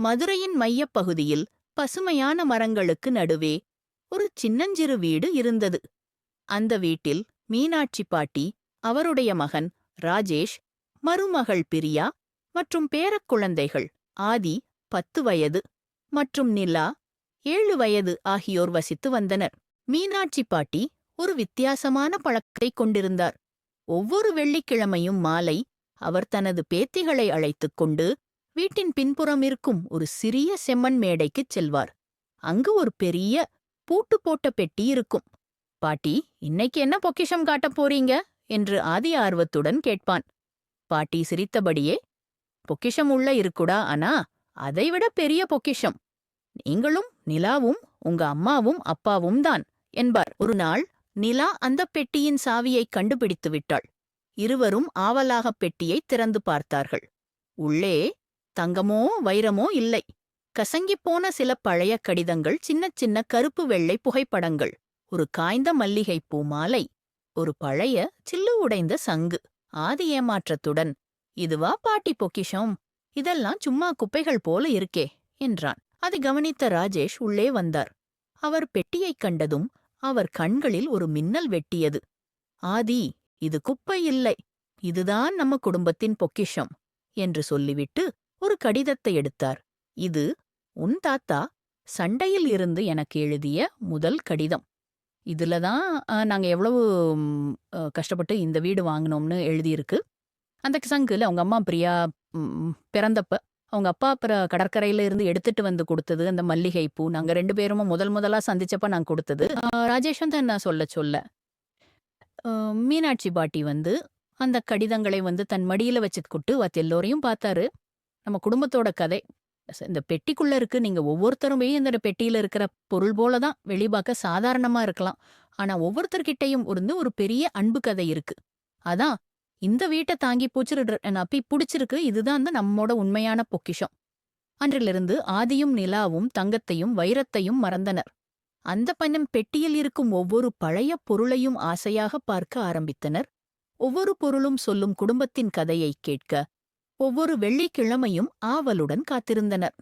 மதுரையின் மையப் பகுதியில் பசுமையான மரங்களுக்கு நடுவே ஒரு சின்னஞ்சிறு வீடு இருந்தது. அந்த வீட்டில் மீனாட்சி பாட்டி அவருடைய மகன் ராஜேஷ் மருமகள் பிரியா மற்றும் பேரக்குழந்தைகள் ஆதி பத்து வயது மற்றும் நிலா ஏழு வயது ஆகியோர் வசித்து வந்தனர். மீனாட்சி பாட்டி ஒரு வித்தியாசமான பழக்கத்தைக் கொண்டிருந்தார். ஒவ்வொரு வெள்ளிக்கிழமையும் மாலை அவர் தனது பேத்திகளை அழைத்துக் கொண்டு வீட்டின் பின்புறம் இருக்கும் ஒரு சிறிய செம்மண் மேடைக்குச் செல்வார். அங்கு ஒரு பெரிய பூட்டு போட்ட பெட்டி இருக்கும். பாட்டி இன்னைக்கு என்ன பொக்கிஷம் காட்டப் போறீங்க? என்று ஆதி ஆர்வத்துடன் கேட்பான். பாட்டி சிரித்தபடியே பொக்கிஷம் உள்ள இருக்குடா ஆனா அதைவிட பெரிய பொக்கிஷம். நீங்களும் நிலாவும் உங்க அம்மாவும் அப்பாவும் தான் என்பார். ஒரு நாள் நிலா அந்த பெட்டியின் சாவியை கண்டுபிடித்து விட்டாள் இருவரும் ஆவலாகப் பெட்டியை திறந்து பார்த்தார்கள். உள்ளே தங்கமோ வைரமோ இல்லை. கசங்கிப்போன சில பழைய கடிதங்கள் சின்னச் சின்ன கருப்பு வெள்ளை புகைப்படங்கள். ஒரு காய்ந்த மல்லிகைப்பூ மாலை. ஒரு பழைய சில்லு உடைந்த சங்கு. ஆதி ஏமாற்றத்துடன் இதுவா பாட்டி பொக்கிஷம்? இதெல்லாம் சும்மா குப்பைகள் போல இருக்கே என்றான். அதை கவனித்த ராஜேஷ் உள்ளே வந்தார். அவர் பெட்டியைக் கண்டதும் அவர் கண்களில் ஒரு மின்னல் வெட்டியது. ஆதி இது குப்பை இல்லை. இதுதான் நம்ம குடும்பத்தின் பொக்கிஷம் என்று சொல்லிவிட்டு ஒரு கடிதத்தை எடுத்தார். இது உன் தாத்தா சண்டையில் இருந்து எனக்கு எழுதிய முதல் கடிதம். இதுல தான் நாங்கள் நாங்க எவ்வளவு கஷ்டப்பட்டு இந்த வீடு வாங்கினோம்னு எழுதியிருக்கு. அந்த சங்குல அவங்க அம்மா பிரியா ம், பிறந்தப்ப அவங்க அப்பா அப்புறம் கடற்கரையில இருந்து எடுத்துட்டு வந்து கொடுத்தது அந்த மல்லிகை பூ நாங்க ரெண்டு பேரும் முதல் முதலா சந்திச்சப்ப நான் கொடுத்தது. அஹ், ராஜேஷும் தான் நான் சொல்ல சொல்ல. மீனாட்சி பாட்டி வந்து அந்த கடிதங்களை வந்து தன் மடியில வச்சுக்கிட்டு வத் எல்லோரையும் பார்த்தாரு. நம்ம குடும்பத்தோட கதை. இந்த பெட்டிக்குள்ள இருக்கு நீங்க ஒவ்வொருத்தருமே இந்த பெட்டியில இருக்கிற பொருள் போல தான் வெளிபாக்க சாதாரணமா இருக்கலாம். ஆனா ஒவ்வொருத்தர்கிட்டயும் இருந்து ஒரு பெரிய அன்பு கதை இருக்கு. அதான் இந்த வீட்டை தாங்கி பூச்சிருடுற அப்பி பிடிச்சிருக்கு இதுதான் தான் நம்மோட உண்மையான பொக்கிஷம். அன்றிலிருந்து ஆதியும் நிலாவும் தங்கத்தையும் வைரத்தையும் மறந்தனர். அந்த பணம் பெட்டியில் இருக்கும் ஒவ்வொரு பழைய பொருளையும் ஆசையாக பார்க்க ஆரம்பித்தனர். ஒவ்வொரு பொருளும் சொல்லும் குடும்பத்தின் கதையைக் கேட்க ஒவ்வொரு வெள்ளிக்கிழமையும் ஆவலுடன் காத்திருந்தனர்.